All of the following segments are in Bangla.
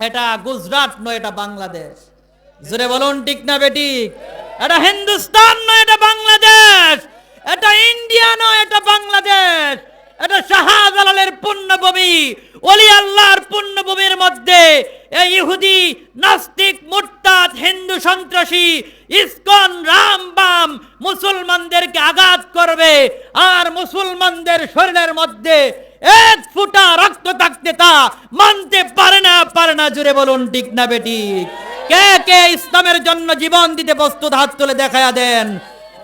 এটা গুজরাট নয়, এটা বাংলাদেশ। জোরে বলুন, ঠিক না বেটিক এটা হিন্দুস্তান নয়, এটা বাংলাদেশ। এটা ইন্ডিয়া নয়, এটা বাংলাদেশ। এটা শাহজালালের পুণ্যভূমি অলি আল্লাহর পুণ্যভূমির মধ্যে এই ইহুদি, নাস্তিক, মুরতাদ, হিন্দু, সন্ত্রাসী, ইসকন, রাম, বাম মুসলমানদেরকে আঘাত করবে। আর মুসলমানদের শরীরের মধ্যে এক ফুটা রক্ত থাকতে তা মানতে পারে না পারে না। জুড়ে বলুন, ঠিক না বেটি কে কে ইসলামের জন্য জীবন দিতে প্রস্তুত? হাত তুলে দেখায়া দেন।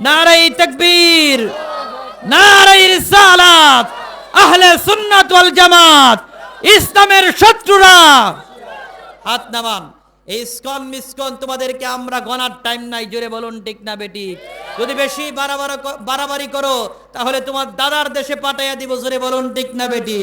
নারাই তকবীর, নারাই রিসালাত, আহলে সুন্নাত ওয়াল জামাত, ইসলামের শত্রুরা। হাত নামান। এই স্কন মিসকন তোমাদেরকে আমরা গনার টাইম নাই, জোরে বলুন ঠিক না বেটি? যদি বেশি বাড়াবাড়ি করো, তাহলে তোমার দাদার দেশে পাঠাইয়া দিব, জোরে বলুন ঠিক না বেটি?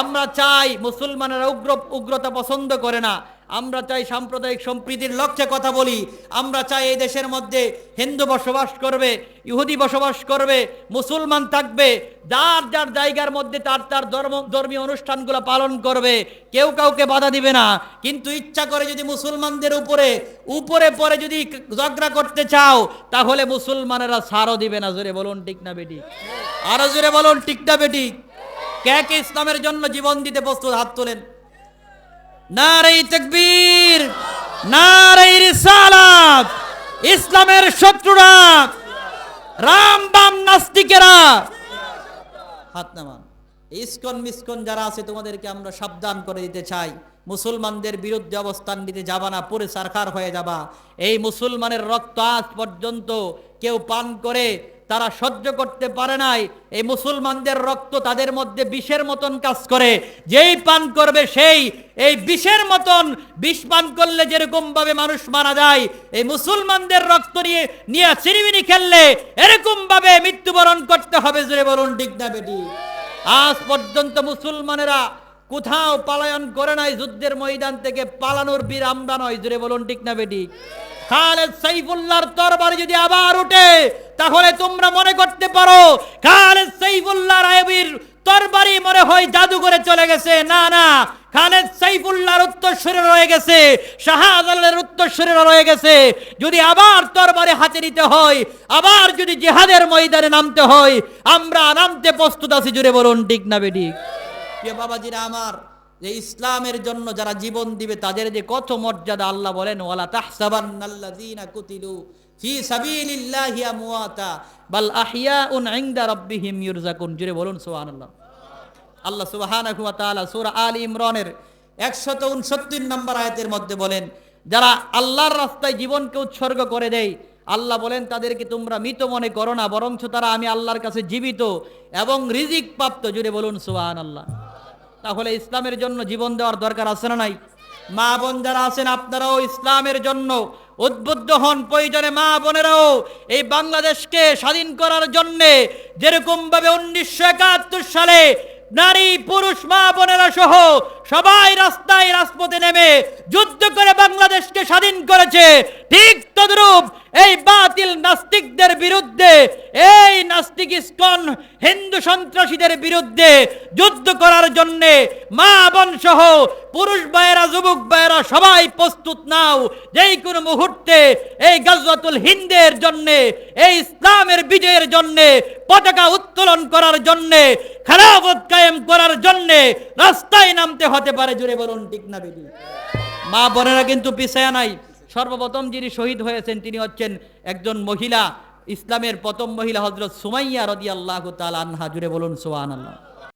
আমরা চাই মুসলমানেরা উগ্র উগ্রতা পছন্দ করে না। আমরা চাই সাম্প্রদায়িক সম্প্রীতির লক্ষ্যে কথা বলি। আমরা চাই এই দেশের মধ্যে হিন্দু বসবাস করবে, ইহুদি বসবাস করবে, মুসলমান থাকবে, যার যার জায়গার মধ্যে তার তার ধর্ম, ধর্মীয় অনুষ্ঠানগুলো পালন করবে, কেউ কাউকে বাধা দিবে না। কিন্তু ইচ্ছা করে যদি মুসলমানদের উপরে উপরে পরে যদি ঝগড়া করতে চাও, তাহলে মুসলমানেরা সারও দিবে না। জোরে বলুন, ঠিক না বেটি? আরও জোরে বলুন, ঠিক না বেটি? কে কে ইসলামের জন্য জীবন দিতে প্রস্তুত? হাত তোলেন। নারাই তকবীর নারাই রিসালাত, ইসলামের শত্রুরা, রাম বাম নাস্তিকেরা। হাত নামান। ইসকন মিসকন যারা আছে, তোমাদেরকে আমরা সাবধান করে দিতে চাই। মুসলমানদের বিরুদ্ধে অবস্থান নিতে যাবা না, পরে সারখার হয়ে যাবা। এই মুসলমানের রক্ত আজ পর্যন্ত কেউ পান করে, তারা সহ্য করতে পারে নাই। এই মুসলমানদের রক্ত তাদের মধ্যে বিষের মতন কাজ করে। যেই পান করবে সেই এই বিষের মতন বিষ পান করলে যেরকম ভাবে মানুষ মারা যায়, এই মুসলমানদের রক্ত নিয়ে নিয়ে চিনিমিনি খেললে এরকম ভাবে মৃত্যুবরণ করতে হবে, জোরে বলুন, ঠিক না বেটি? আজ পর্যন্ত মুসলমানেরা কোথাও পালায়ন করে নাই, যুদ্ধের ময়দান থেকে পালানোর বীর আমরা নয় জুড়ে বলুন, ঠিক না বেটি? খালেদ সাইফুল্লাহর তরবারি যদি আবার উঠে, তাহলে তোমরা মনে করতে পারো, খালেদ সাইফুল্লাহ রায়বীর তরবারি মনে হয় জাদুঘরে চলে গেছে। না না, খালেদ সাইফুল্লাহর উত্তরসূরি রয়ে গেছে, শাহজালালের উত্তরসূরি রয়ে গেছে। যদি আবার তরবারি হাতে নিতে হয়, আবার যদি জিহাদের ময়দানে নামতে হয়, আমরা নামতে প্রস্তুত আছি জুড়ে বলুন, ঠিক না প্রিয় বাবাজিরা আমার, যে ইসলামের জন্য যারা জীবন দিবে, তাদের যে কত মর্যাদা আল্লাহ বলেন, ওয়ালা তাহসাবান্নাল্লাযীনা কুতিলু ফি সাবিলিল্লাহি আমওয়াতা, বাল আহইয়াউন ইনদা রাব্বিহিম ইউরজাকুন জুড়ে বলুন, সুবহানাল্লাহ। আল্লাহ সুবহানাহু ওয়া তাআলা সূরা আলী ইমরানের 169 নম্বর আয়াতের মধ্যে বলেন, যারা আল্লাহর রাস্তায় জীবনকে উৎসর্গ করে দেয়, আল্লাহ বলেন, তাদেরকে তোমরা মৃত মনে করো না, বরঞ্চ তারা আমি আল্লাহর কাছে জীবিত এবং রিজিক প্রাপ্ত। জুড়ে বলুন সুবাহান আল্লাহ তাহলে ইসলামের জন্য জীবন দেওয়ার দরকার আছে না নাই? মা বোন যারা আছেন, আপনারাও ইসলামের জন্য উদ্বুদ্ধ হন। প্রয়োজনে মা বোনেরাও এই বাংলাদেশকে স্বাধীন করার জন্যে যেরকম ভাবে উনিশশো একাত্তর সালে নারী পুরুষ মা বোনেরা সহ সবাই রাস্তায় রাজপথে নেমে যুদ্ধ করে বাংলাদেশকে করেছে। ঠিক তদ্রূপ এই বাতিল নাস্তিকদের বিরুদ্ধে, এই নাস্তিক ইস্কন হিন্দু সন্ত্রাসীদের বিরুদ্ধে যুদ্ধ করার জন্য মা বোন সহ পুরুষ ভাইয়েরা, যুবক ভাইয়েরা সবাই প্রস্তুত নাও। যেই কোনো মুহূর্তে এই গজওয়াতুল হিন্দের জন্য, এই ইসলামের বিজয়ের জন্য, পতাকা উত্তোলন করার জন্য, খেলাফত কায়েম করার জন্য রাস্তায় নামতে হতে পারে। জুড়ে বলুন, ঠিক না বেটি মা বোনেরা কিন্তু পিছায়া নাই। সর্বপ্রথম যিনি শহীদ হয়েছেন, তিনি হচ্ছেন একজন মহিলা, ইসলামের প্রথম মহিলা হজরত সুমাইয়া রদি তাল আনহা। জুড়ে বলুন সোহান আল্লাহ